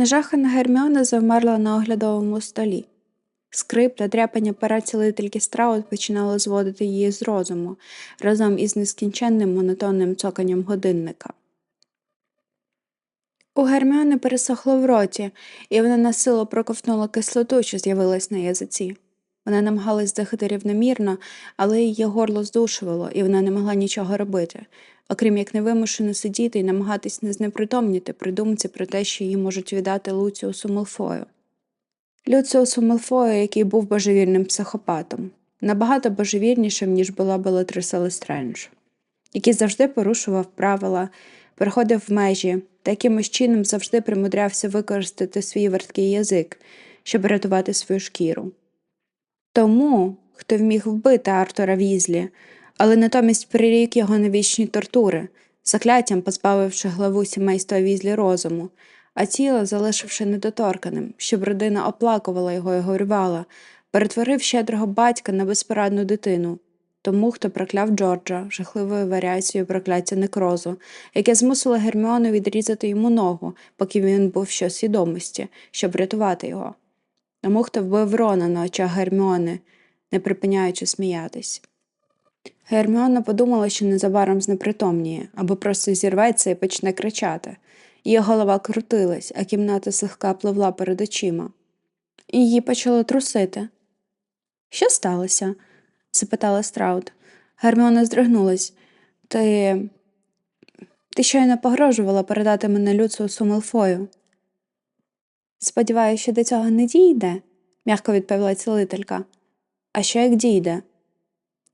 Нажахана Герміона завмерла на оглядовому столі. Скрип та дряпання пера цілительки страут починало зводити її з розуму разом із нескінченним монотонним цоканням годинника. У Герміони пересохло в роті, і вона насилу проковтнула кислоту, що з'явилась на язиці. Вона намагалась дихати рівномірно, але її горло здушувало, і вона не могла нічого робити, окрім як невимушено сидіти і намагатись не знепритомніти при думці про те, що її можуть віддати Луціусу Малфою. Люціусу Малфою, який був божевільним психопатом, набагато божевільнішим, ніж була Белатриса Лестрендж, який завжди порушував правила, переходив в межі та якимось чином завжди примудрявся використати свій верткий язик, щоб рятувати свою шкіру. Тому, хто вміг вбити Артура Візлі, але натомість прирік його на вічні тортури, закляттям позбавивши главу сімейства Візлі розуму, а тіло залишивши недоторканим, щоб родина оплакувала його і горювала, перетворив щедрого батька на безпорадну дитину, тому, хто прокляв Джорджа жахливою варіацією прокляття некрозу, яке змусило Герміону відрізати йому ногу, поки він був ще свідомості, щоб врятувати його. Тому, хто вбив Рона на очах Герміони, не припиняючи сміятись. Герміона подумала, що незабаром знепритомніє або просто зірветься і почне кричати. Її голова крутилась, а кімната слегка пливла перед очима. Її почало трусити. Що сталося? запитала Страут. Герміона здригнулась. Ти. Ти щойно погрожувала передати мене Люциусу Мелфою. Сподіваюся, що до цього не дійде, м'яко відповіла цілителька. А що як дійде?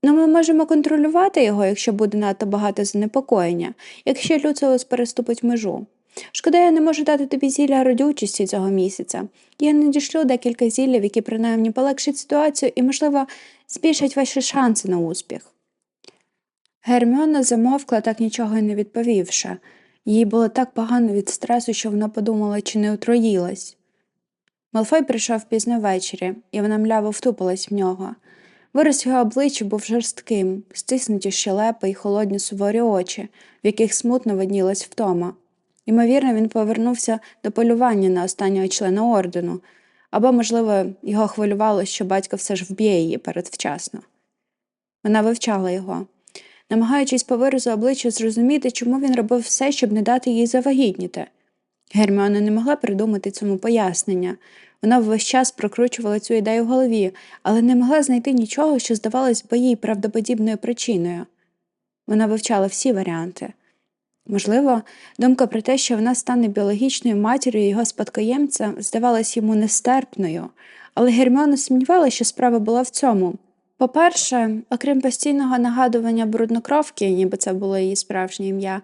Ну, ми можемо контролювати його, якщо буде надто багато занепокоєння, якщо Люциус переступить межу. Шкода, я не можу дати тобі зілля родючості цього місяця. Я надішлю декілька зіллів, які принаймні полегшать ситуацію і, можливо, збільшать ваші шанси на успіх. Герміона замовкла, так нічого й не відповівши. Їй було так погано від стресу, що вона подумала, чи не отруїлась. Малфой прийшов пізно ввечері, і вона мляво втупилась в нього. Вираз його обличчя був жорстким, стиснуті щелепи й холодні суворі очі, в яких смутно виднілась втома. Ймовірно, він повернувся до полювання на останнього члена ордену, або, можливо, його хвилювало, що батько все ж вб'є її передвчасно. Вона вивчала його, намагаючись по виразу обличчя зрозуміти, чому він робив все, щоб не дати їй завагітніти. Герміона не могла придумати цьому пояснення. Вона весь час прокручувала цю ідею в голові, але не могла знайти нічого, що здавалось би їй правдоподібною причиною. Вона вивчала всі варіанти. Можливо, думка про те, що вона стане біологічною матір'ю його спадкоємця, здавалась йому нестерпною, але Герміона сумнівала, що справа була в цьому. По-перше, окрім постійного нагадування бруднокровки, ніби це було її справжнє ім'я,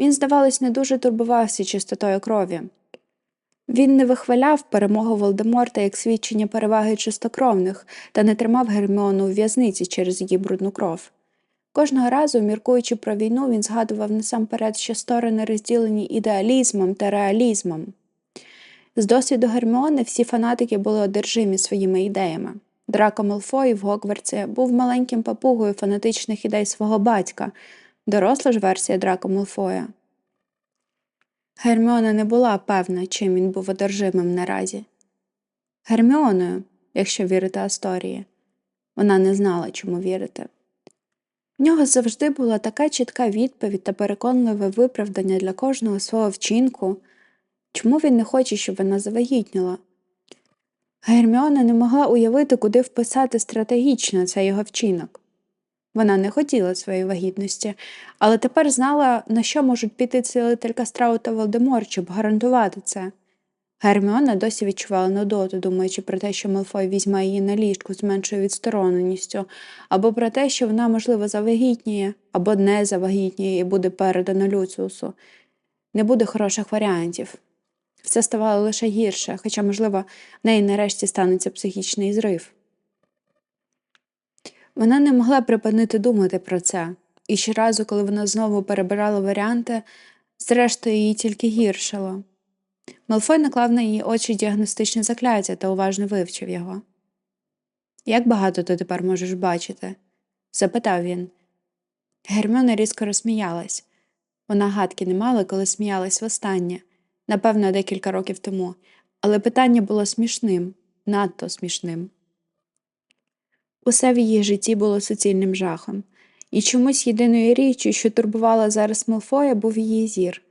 він, здавалось, не дуже турбувався чистотою крові. Він не вихваляв перемогу Волдеморта як свідчення переваги чистокровних та не тримав Герміону у в'язниці через її брудну кров. Кожного разу, міркуючи про війну, він згадував насамперед, що сторони розділені ідеалізмом та реалізмом. З досвіду Герміони всі фанатики були одержимі своїми ідеями. Драко Мелфой в Гогвартсі був маленьким папугою фанатичних ідей свого батька, доросла ж версія Драко Мелфоя. Герміона не була певна, чим він був одержимим наразі. Герміоною, якщо вірити Асторії, вона не знала, чому вірити. В нього завжди була така чітка відповідь та переконливе виправдання для кожного свого вчинку, чому він не хоче, щоб вона завагітніла. Герміона не могла уявити, куди вписати стратегічно цей його вчинок. Вона не хотіла своєї вагітності, але тепер знала, на що можуть піти цілителька Страу та Волдемор, щоб гарантувати це. Герміона досі відчувала нудоту, думаючи про те, що Мелфой візьме її на ліжку з меншою відстороненістю, або про те, що вона, можливо, завагітніє, або не завагітніє і буде передано Люциусу. Не буде хороших варіантів. Все ставало лише гірше, хоча, можливо, в неї нарешті станеться психічний зрив. Вона не могла припинити думати про це, і щоразу, коли вона знову перебирала варіанти, зрештою їй тільки гіршало. Малфой наклав на її очі діагностичне закляття та уважно вивчив його. Як багато ти тепер можеш бачити? запитав він. Герміона різко розсміялась. Вона гадки не мала, коли сміялась востаннє. напевно, декілька років тому, але питання було смішним, надто смішним. Усе в її житті було суцільним жахом, і чомусь єдиною річчю, що турбувала зараз Мелфоя, був її зір.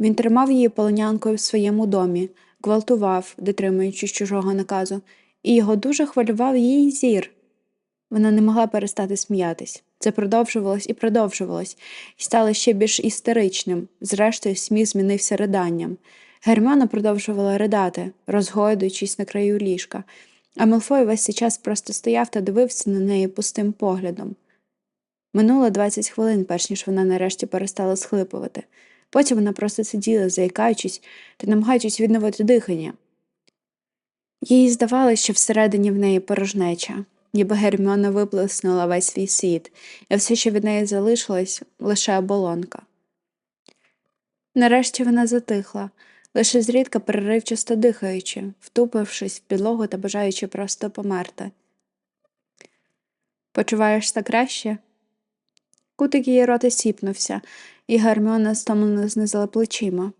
Він тримав її полонянкою в своєму домі, гвалтував, дотримуючись чужого наказу, і його дуже хвилював її зір. Вона не могла перестати сміятись. Це продовжувалось і продовжувалось, і стало ще більш істеричним. Зрештою, сміх змінився риданням. Герміона продовжувала ридати, розгойдуючись на краю ліжка, а Мелфой весь цей час просто стояв та дивився на неї пустим поглядом. Минуло 20 хвилин, перш ніж вона нарешті перестала схлипувати. Потім вона просто сиділа, заїкаючись та намагаючись відновити дихання. Їй здавалося, що всередині в неї порожнеча, ніби Герміона виплеснула весь свій світ, і все, що від неї залишилось, лише оболонка. Нарешті вона затихла, лише зрідка переривчасто дихаючи, втупившись в підлогу та бажаючи просто померти. Почуваєшся краще? Кутик її рота сіпнувся, і Герміона стомлено знизила плечима.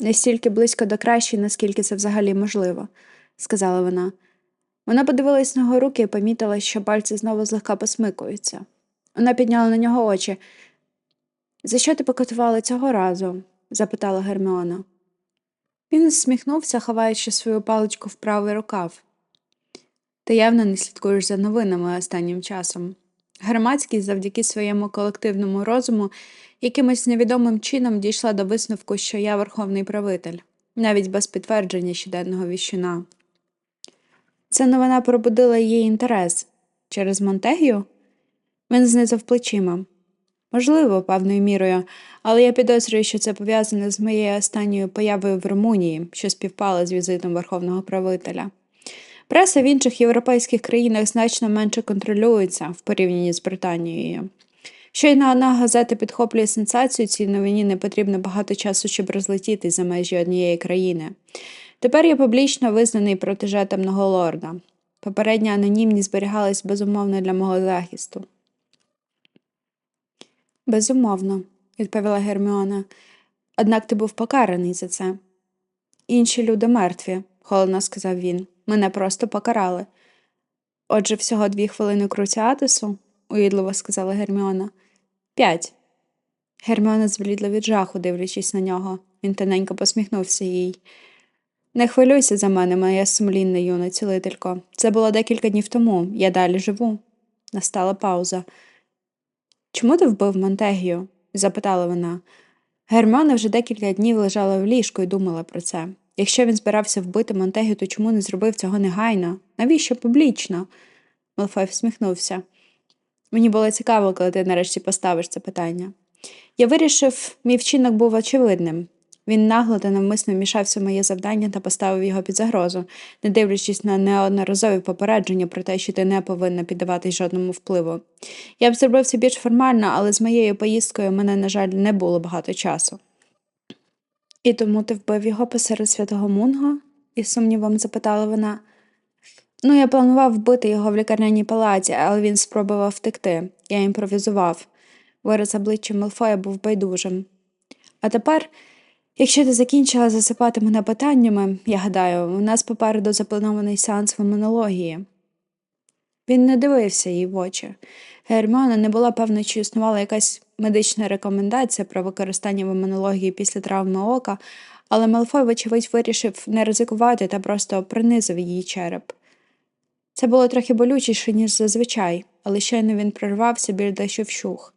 Настільки близько до кращої, наскільки це взагалі можливо, сказала вона. Вона подивилась на його руки і помітила, що пальці знову злегка посмикуються. Вона підняла на нього очі. За що ти покотувала цього разу? запитала Герміона. Він всміхнувся, ховаючи свою паличку в правий рукав. Ти явно не слідкуєш за новинами останнім часом. Громадськість завдяки своєму колективному розуму якимось невідомим чином дійшла до висновку, що я верховний правитель, навіть без підтвердження щоденного віщуна. Ця новина пробудила її інтерес через Монтегію? Він знизав плечима. Можливо, певною мірою, але я підозрюю, що це пов'язане з моєю останньою появою в Румунії, що співпала з візитом верховного правителя. Преса в інших європейських країнах значно менше контролюється в порівнянні з Британією. Щойно одна газета підхоплює сенсацію, цій новині не потрібно багато часу, щоб розлетіти за межі однієї країни. Тепер я публічно визнаний протеже темного лорда. Попередня анонімність зберігалась безумовно для мого захисту. Безумовно, відповіла Герміона. Однак ти був покараний за це. Інші люди мертві, холодно сказав він. Мене просто покарали. Отже, всього дві хвилини круціатису, уїдливо сказала Герміона. П'ять. Герміона зблідла від жаху, дивлячись на нього. Він тоненько посміхнувся їй. Не хвилюйся за мене, моя сумлінна юна цілителько. Це було декілька днів тому. Я далі живу. Настала пауза. Чому ти вбив Монтегію? запитала вона. Германа вже декілька днів лежала в ліжку і думала про це. Якщо він збирався вбити Монтегію, то чому не зробив цього негайно? Навіщо публічно? Малфой всміхнувся. Мені було цікаво, коли ти нарешті поставиш це питання. Я вирішив, мій вчинок був очевидним. Він нагло та навмисно мішався в моє завдання та поставив його під загрозу, не дивлячись на неодноразові попередження про те, що ти не повинна піддаватись жодному впливу. Я б зробив це більш формально, але з моєю поїздкою мене, на жаль, не було багато часу. І тому ти вбив його посеред святого Мунго? із сумнівом запитала вона. Ну, я планував вбити його в лікарняній палаті, але він спробував втекти. Я імпровізував. Вираз обличчя Мелфоя був байдужим. А тепер, якщо ти закінчила засипати мене питаннями, я гадаю, у нас попереду запланований сеанс фемінології. Він не дивився їй в очі. Герміона не була певна, чи існувала якась медична рекомендація про використання вимунології після травми ока, але Малфой, вочевидь, вирішив не ризикувати та просто принизив її череп. Це було трохи болючіше, ніж зазвичай, але щойно він прорвався, біль дещо вщух.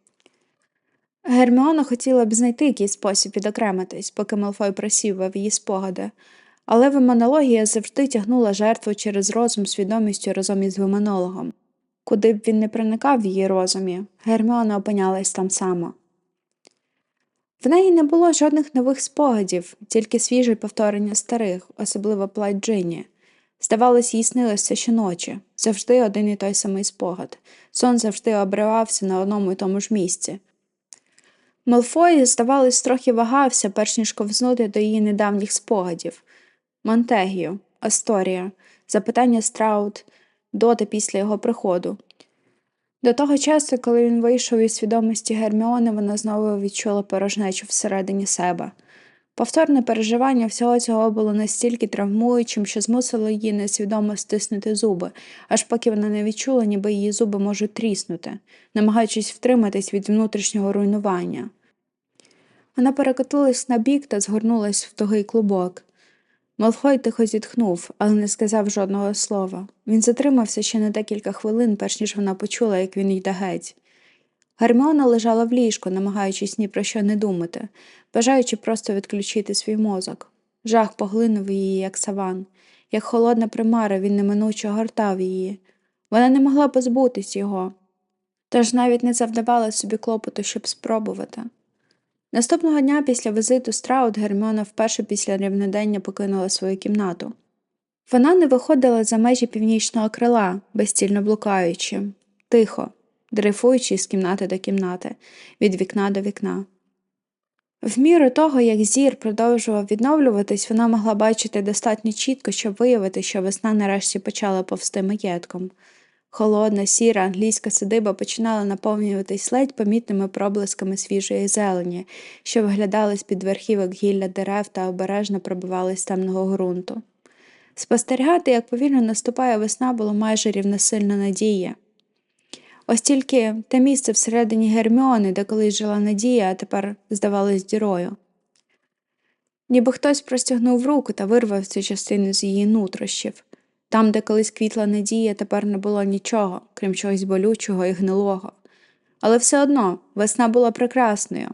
Герміона хотіла б знайти якийсь спосіб відокремитись, поки Малфой просівав її спогади, але вимонологія завжди тягнула жертву через розум свідомістю разом із вимонологом. Куди б він не проникав в її розумі, Герміона опинялась там сама. В неї не було жодних нових спогадів, тільки свіже повторення старих, особливо плать Джині. Здавалось, їй снилося щоночі, завжди один і той самий спогад. Сон завжди обривався на одному і тому ж місці. Мелфой, здавалось, трохи вагався, перш ніж ковзнути до її недавніх спогадів. Монтегію, Асторія, запитання Страут до та після його приходу. До того часу, коли він вийшов із свідомості Герміони, вона знову відчула порожнечу всередині себе. Повторне переживання всього цього було настільки травмуючим, що змусило її несвідомо стиснути зуби, аж поки вона не відчула, ніби її зуби можуть тріснути, намагаючись втриматись від внутрішнього руйнування. Вона перекотилась на бік та згорнулась в тугий клубок. Малфой тихо зітхнув, але не сказав жодного слова. Він затримався ще на декілька хвилин, перш ніж вона почула, як він йде геть. Герміона лежала в ліжку, намагаючись ні про що не думати, бажаючи просто відключити свій мозок. Жах поглинув її, як саван. Як холодна примара, він неминуче гортав її. Вона не могла позбутись його, тож навіть не завдавала собі клопоту, щоб спробувати. Наступного дня після візиту Страут Герміона вперше після рівнодення покинула свою кімнату. Вона не виходила за межі північного крила, безцільно блукаючи, тихо, дрейфуючи з кімнати до кімнати, від вікна до вікна. В міру того, як зір продовжував відновлюватись, вона могла бачити достатньо чітко, щоб виявити, що весна нарешті почала повсти маєтком. Холодна, сіра англійська садиба починала наповнюватись ледь помітними проблисками свіжої зелені, що виглядали з-під верхівок гілля дерев та обережно пробивались з темного ґрунту. Спостерігати, як повільно наступає весна, було майже рівносильна надія. Ось тільки те місце всередині Герміони, де колись жила Надія, а тепер здавалось дірою. Ніби хтось простягнув руку та вирвав цю частину з її нутрощів. Там, де колись квітла надія, тепер не було нічого, крім чогось болючого і гнилого. Але все одно весна була прекрасною.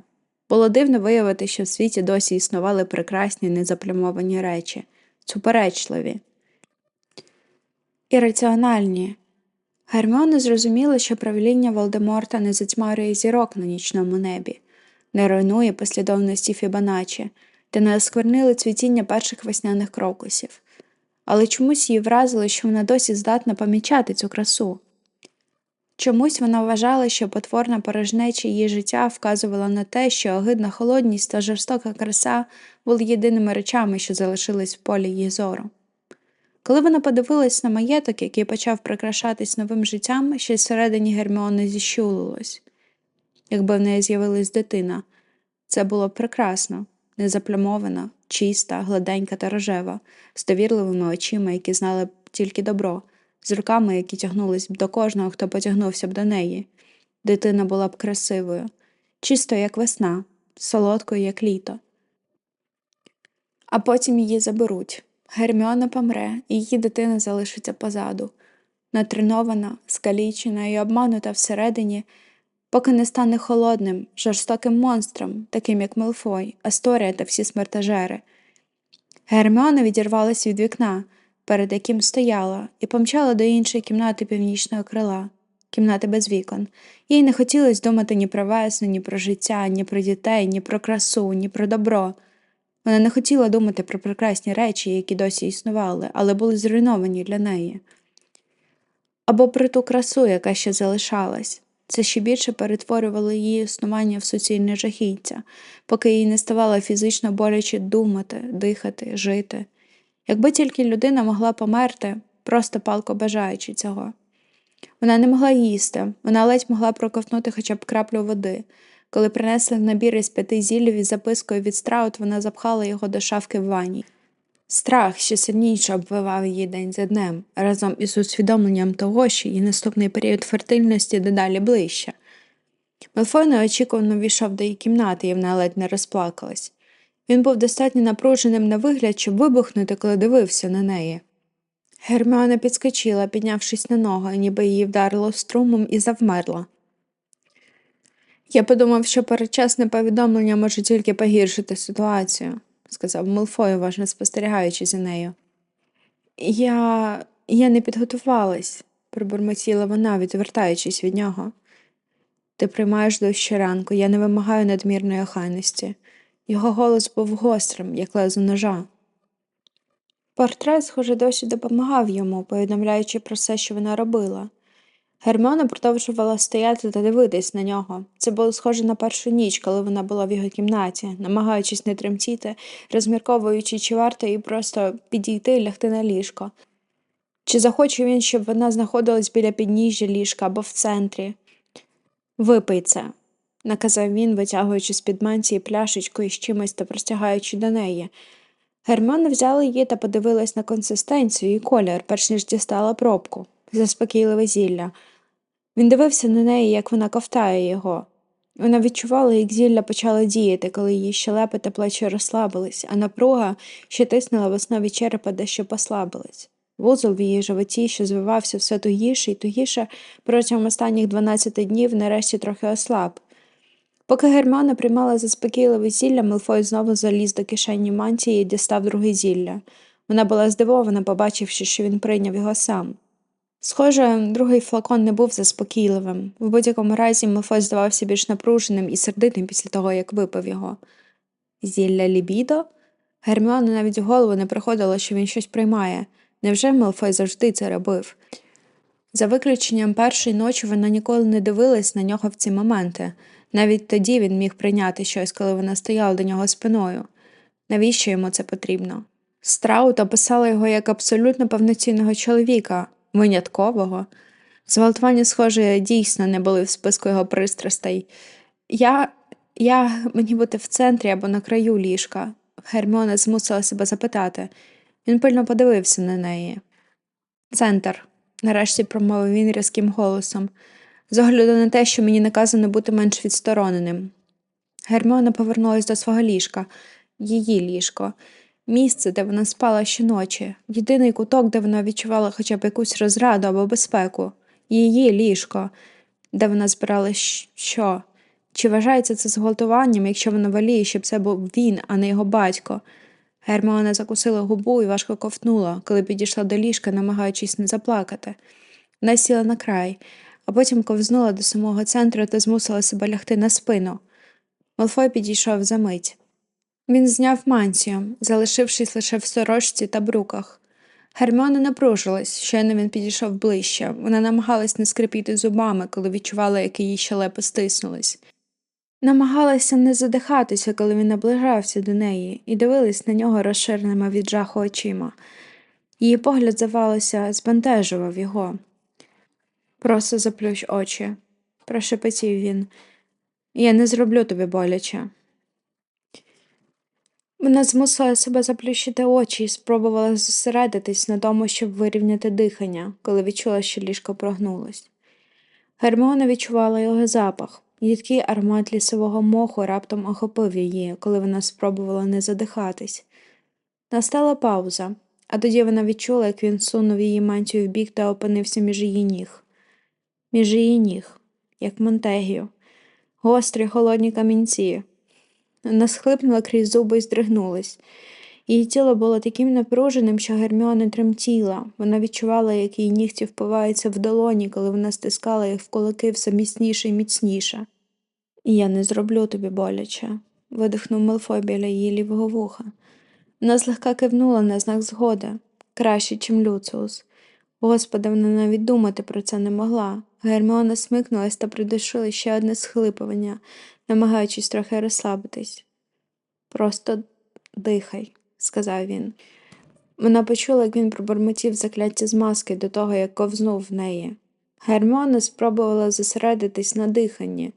Було дивно виявити, що в світі досі існували прекрасні незаплямовані речі, суперечливі, ірраціональні. Герміона зрозуміла, що правління Волдеморта не затьмарює зірок на нічному небі, не руйнує послідовності Фібоначчі та не осквернили цвітіння перших весняних крокусів але чомусь її вразило, що вона досі здатна помічати цю красу. Чомусь вона вважала, що потворна порожнеча її життя вказувала на те, що огидна холодність та жорстока краса були єдиними речами, що залишились в полі її зору. Коли вона подивилась на маєток, який почав прикрашатись новим життям, щось всередині Герміони зіщулилось. Якби в неї з'явилась дитина, це було б прекрасно, незаплямована, чиста, гладенька та рожева, з довірливими очима, які знали б тільки добро, з руками, які тягнулись б до кожного, хто потягнувся б до неї. Дитина була б красивою, чисто, як весна, солодкою, як літо. А потім її заберуть. Герміона помре, і її дитина залишиться позаду. Натренована, скалічена і обманута всередині, поки не стане холодним, жорстоким монстром, таким як Мелфой, Асторія та всі смертежери. Герміона відірвалась від вікна, перед яким стояла, і помчала до іншої кімнати північного крила, кімнати без вікон. Їй не хотілося думати ні про весну, ні про життя, ні про дітей, ні про красу, ні про добро. Вона не хотіла думати про прекрасні речі, які досі існували, але були зруйновані для неї. Або про ту красу, яка ще залишалась. Це ще більше перетворювало її існування в суцільне жахіття, поки їй не ставало фізично боляче думати, дихати, жити. Якби тільки людина могла померти, просто палко бажаючи цього. Вона не могла їсти, вона ледь могла проковтнути хоча б краплю води. Коли принесли набір із п'яти зіллів із запискою від страут, вона запхала його до шафки в ванні. Страх ще сильніше обвивав її день за днем, разом із усвідомленням того, що її наступний період фертильності дедалі ближче. Мелфой неочікувано війшов до її кімнати, і вона ледь не розплакалась. Він був достатньо напруженим на вигляд, щоб вибухнути, коли дивився на неї. Герміона підскочила, піднявшись на ноги, ніби її вдарило струмом і завмерла. Я подумав, що передчасне повідомлення може тільки погіршити ситуацію сказав Мелфой, уважно спостерігаючи за нею. Я я не підготувалась, пробурмотіла вона, відвертаючись від нього. Ти приймаєш до щоранку, я не вимагаю надмірної охайності. Його голос був гострим, як лезо ножа. Портрет, схоже, досі допомагав йому, повідомляючи про все, що вона робила. Гермона продовжувала стояти та дивитись на нього. Це було схоже на першу ніч, коли вона була в його кімнаті, намагаючись не тремтіти, розмірковуючи, чи варто їй просто підійти і лягти на ліжко. Чи захоче він, щоб вона знаходилась біля підніжжя ліжка або в центрі? Випий це, наказав він, витягуючи з-під мантії пляшечку із чимось та простягаючи до неї. Герміона взяла її та подивилась на консистенцію і колір, перш ніж дістала пробку. Заспокійливе зілля. Він дивився на неї, як вона ковтає його. Вона відчувала, як зілля почало діяти, коли її щелепи та плечі розслабились, а напруга, що тиснула в основі черепа, дещо послабилась. Вузол в її животі, що звивався все тугіше і тугіше, протягом останніх 12 днів нарешті трохи ослаб. Поки Герміона приймала заспокійливе зілля, Мелфой знову заліз до кишені мантії і дістав друге зілля. Вона була здивована, побачивши, що він прийняв його сам. Схоже, другий флакон не був заспокійливим. В будь-якому разі Мелфой здавався більш напруженим і сердитим після того, як випив його. Зілля лібідо? Герміоні навіть в голову не приходило, що він щось приймає. Невже Мелфой завжди це робив? За виключенням першої ночі вона ніколи не дивилась на нього в ці моменти. Навіть тоді він міг прийняти щось, коли вона стояла до нього спиною. Навіщо йому це потрібно? Страут описала його як абсолютно повноцінного чоловіка, виняткового. Зґвалтування, схоже, дійсно не були в списку його пристрастей. Я. я мені бути в центрі або на краю ліжка. Герміона змусила себе запитати. Він пильно подивився на неї. Центр, нарешті промовив він різким голосом, з огляду на те, що мені наказано бути менш відстороненим. Герміона повернулась до свого ліжка, її ліжко, місце, де вона спала щоночі, єдиний куток, де вона відчувала хоча б якусь розраду або безпеку, її ліжко, де вона збирала що? Чи вважається це зґвалтуванням, якщо вона воліє, щоб це був він, а не його батько? Герміона закусила губу і важко ковтнула, коли підійшла до ліжка, намагаючись не заплакати. Вона сіла на край, а потім ковзнула до самого центру та змусила себе лягти на спину. Малфой підійшов за мить. Він зняв мантію, залишившись лише в сорочці та бруках. Герміона напружилась, щойно він підійшов ближче. Вона намагалась не скрипіти зубами, коли відчувала, як її щелепи стиснулись. Намагалася не задихатися, коли він наближався до неї, і дивилась на нього розширеними від жаху очима. Її погляд, здавалося, збентежував його. Просто заплющ очі, прошепотів він. Я не зроблю тобі боляче. Вона змусила себе заплющити очі і спробувала зосередитись на тому, щоб вирівняти дихання, коли відчула, що ліжко прогнулось. Герміона відчувала його запах. Їдкий аромат лісового моху раптом охопив її, коли вона спробувала не задихатись. Настала пауза, а тоді вона відчула, як він сунув її мантію вбік та опинився між її ніг. Між її ніг, як Монтегію, гострі холодні камінці. Вона схлипнула крізь зуби і здригнулась. Її тіло було таким напруженим, що Герміона тремтіла. Вона відчувала, як її нігті впиваються в долоні, коли вона стискала їх в кулаки все міцніше і міцніше. Я не зроблю тобі боляче, видихнув Мелфой біля її лівого вуха. Вона злегка кивнула на знак згоди, краще, чим Люциус. Господи, вона навіть думати про це не могла. Герміона смикнулась та придушила ще одне схлипування, намагаючись трохи розслабитись. Просто дихай, сказав він. Вона почула, як він пробормотів закляття з маски до того, як ковзнув в неї. Герміона спробувала зосередитись на диханні,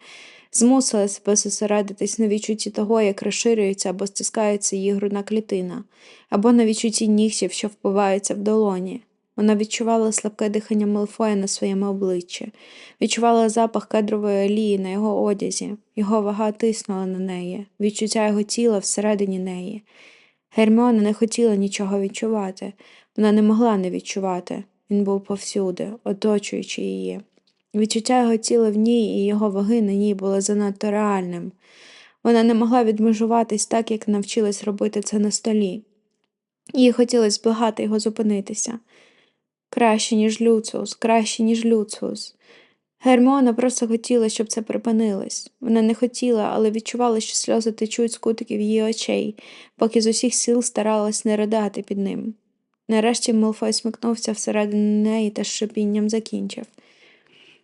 змусила себе зосередитись на відчутті того, як розширюється або стискається її грудна клітина, або на відчутті нігтів, що впиваються в долоні. Вона відчувала слабке дихання Мелфоя на своєму обличчі, відчувала запах кедрової олії на його одязі, його вага тиснула на неї, відчуття його тіла всередині неї. Герміона не хотіла нічого відчувати, вона не могла не відчувати. Він був повсюди, оточуючи її. Відчуття його тіла в ній і його ваги на ній було занадто реальним. Вона не могла відмежуватись так, як навчилась робити це на столі. Їй хотілося благати його зупинитися. Краще, ніж Люциус, краще, ніж Люциус. Герміона просто хотіла, щоб це припинилось. Вона не хотіла, але відчувала, що сльози течуть з кутиків її очей, поки з усіх сил старалась не ридати під ним. Нарешті Мелфой смикнувся всередину неї та з шипінням закінчив.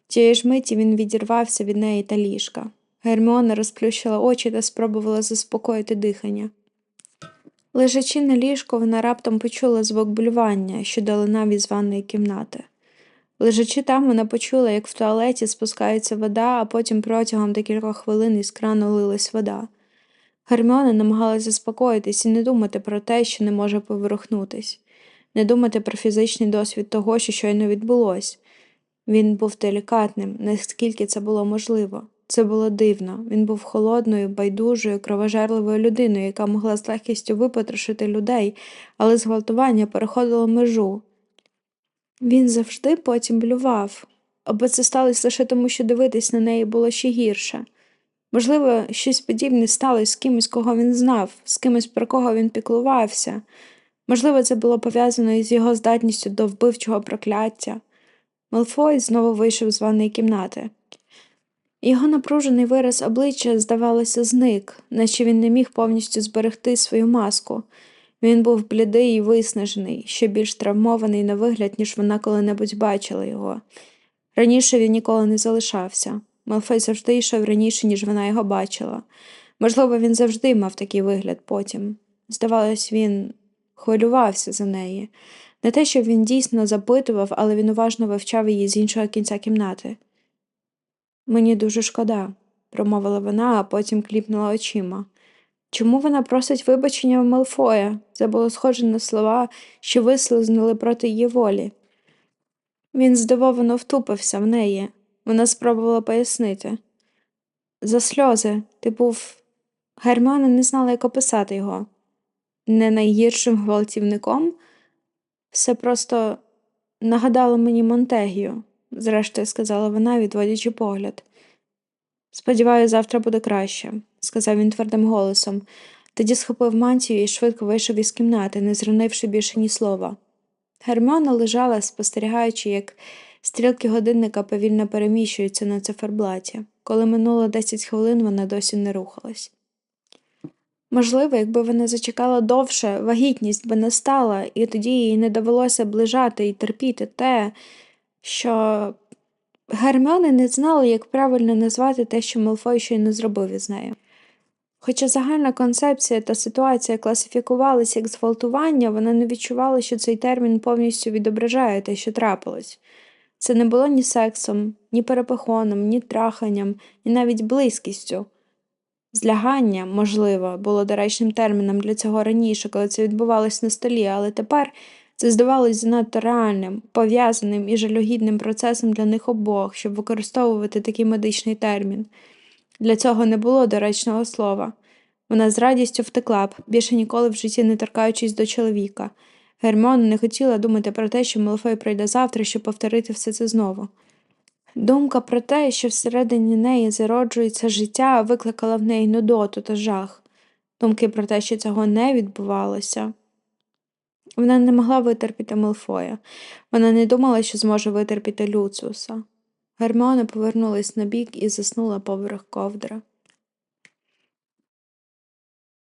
Тієї ж миті він відірвався від неї та ліжка. Герміона розплющила очі та спробувала заспокоїти дихання. Лежачи на ліжку, вона раптом почула звук блювання, що долинав із ванної кімнати. Лежачи там, вона почула, як в туалеті спускається вода, а потім протягом декількох хвилин із крану лилась вода. Герміона намагалася заспокоїтись і не думати про те, що не може поворухнутись, не думати про фізичний досвід того, що щойно відбулось. Він був делікатним, наскільки це було можливо. Це було дивно. Він був холодною, байдужою, кровожерливою людиною, яка могла з легкістю випотрошити людей, але зґвалтування переходило межу. Він завжди потім блював, або це сталося лише тому, що дивитись на неї було ще гірше. Можливо, щось подібне сталося з кимось, кого він знав, з кимось, про кого він піклувався. Можливо, це було пов'язано із його здатністю до вбивчого прокляття. Малфой знову вийшов з ванної кімнати. Його напружений вираз обличчя, здавалося, зник, наче він не міг повністю зберегти свою маску. Він був блідий і виснажений, ще більш травмований на вигляд, ніж вона коли-небудь бачила його. Раніше він ніколи не залишався. Малфой завжди йшов раніше, ніж вона його бачила. Можливо, він завжди мав такий вигляд потім. Здавалось, він хвилювався за неї. Не те, щоб він дійсно запитував, але він уважно вивчав її з іншого кінця кімнати. Мені дуже шкода, промовила вона, а потім кліпнула очима. Чому вона просить вибачення в Малфоя? Це було схоже на слова, що вислизнули проти її волі. Він здивовано втупився в неї. Вона спробувала пояснити. За сльози, ти був. Герміона не знала, як описати його. Не найгіршим гвалтівником. Все просто нагадало мені Монтегію, зрештою сказала вона, відводячи погляд. Сподіваюся, завтра буде краще, сказав він твердим голосом. Тоді схопив мантію і швидко вийшов із кімнати, не зронивши більше ні слова. Герміона лежала, спостерігаючи, як стрілки годинника повільно переміщуються на циферблаті. Коли минуло 10 хвилин, вона досі не рухалась. Можливо, якби вона зачекала довше, вагітність би не стала, і тоді їй не довелося ближати і терпіти те, що Герміона не знала, як правильно назвати те, що Малфой щойно зробив із нею. Хоча загальна концепція та ситуація класифікувалися як зґвалтування, вона не відчувала, що цей термін повністю відображає те, що трапилось. Це не було ні сексом, ні перепихоном, ні траханням, ні навіть близькістю. Злягання, можливо, було доречним терміном для цього раніше, коли це відбувалось на столі, але тепер це здавалось занадто реальним, пов'язаним і жалюгідним процесом для них обох, щоб використовувати такий медичний термін. Для цього не було доречного слова. Вона з радістю втекла б, більше ніколи в житті не торкаючись до чоловіка. Герміона не хотіла думати про те, що Малфой прийде завтра, щоб повторити все це знову. Думка про те, що всередині неї зароджується життя, викликала в неї нудоту та жах. Думки про те, що цього не відбувалося. Вона не могла витерпіти Малфоя. Вона не думала, що зможе витерпіти Люциуса. Герміона повернулась на бік і заснула поверх ковдра.